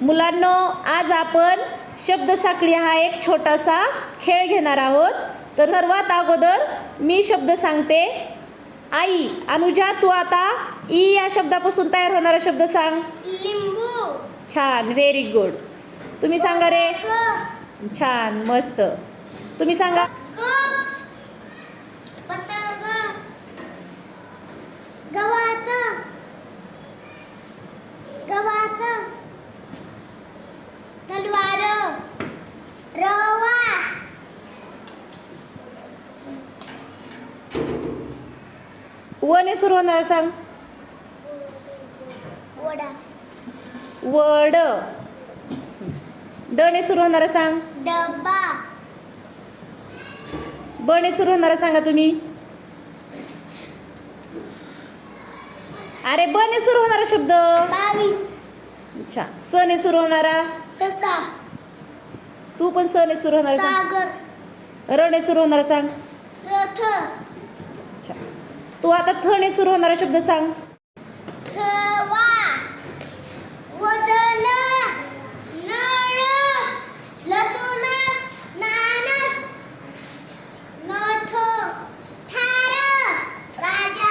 मुलांनो आज आपण शब्दसाखळी हा एक छोटासा खेळ घेणार आहोत. तर सर्वात अगोदर मी शब्द सांगते. आई अनुजा तू आता ई या शब्दापासून तयार होणारा शब्द सांग. लिंबू. छान व्हेरी गुड तुम्ही सांगा रे. छान मस्त. तुम्ही सांगा. वने सुरू होणारा सांग. वडा. वड. डने सुरू होणारा सांग. डबा. बने सुरू होणारा सांगा तुम्ही. अरे बने सुरू होणारा शब्द. अच्छा सने सुरू होणारा. ससा. तू पण सने सुरू होणारा सांग. सागर. रणे सुरू होणारा सांग. रथ. तू आता थने सुरू होणारा शब्द सांग. थवा लसूण नथ राजा.